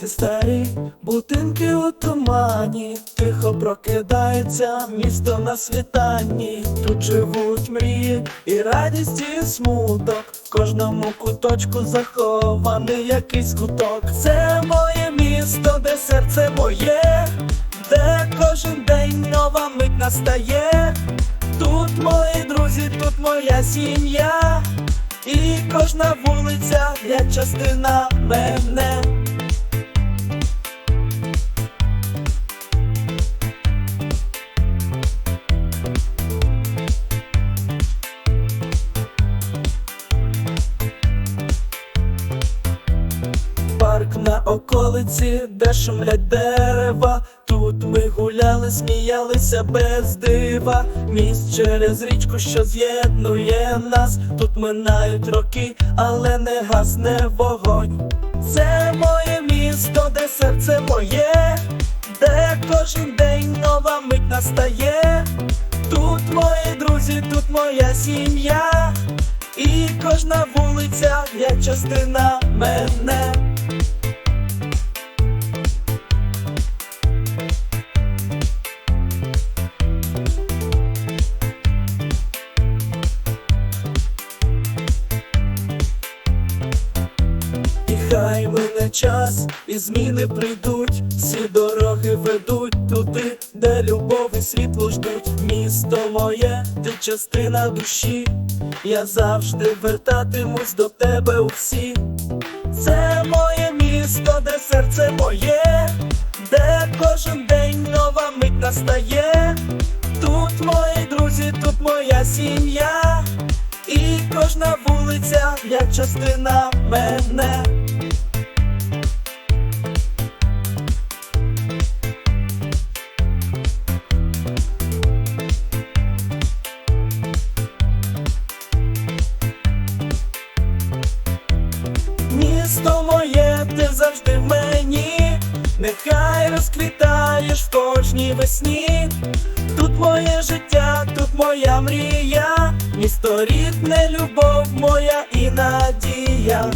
Ці старі будинки у тумані, тихо прокидається місто на світанні. Тут живуть мрії і радість, і смуток. Кожному куточку захований якийсь куток. Це моє місто, де серце моє, де кожен день нова мить настає. Тут мої друзі, тут моя сім'я, і кожна вулиця як частина мене. Околиці, де шумлять дерева. Тут ми гуляли, сміялися без дива. Міст через річку, що з'єднує нас. Тут минають роки, але не гасне вогонь. Це моє місто, де серце моє, де кожен день нова мить настає. Тут мої друзі, тут моя сім'я, і кожна вулиця як частина мене. Хай мине час, і зміни прийдуть, всі дороги ведуть туди, де любов і світло ждуть. Місто моє, ти частина душі, я завжди вертатимусь до тебе у. Це моє місто, де серце моє, де кожен день нова мить настає. Тут мої друзі, тут моя сім'я, і кожна вулиця як частина мене. Місто моє, ти завжди в мені, нехай розквітаєш в кожній весні. Тут моє життя, тут моя мрія, місто рідне, любов моя і надія.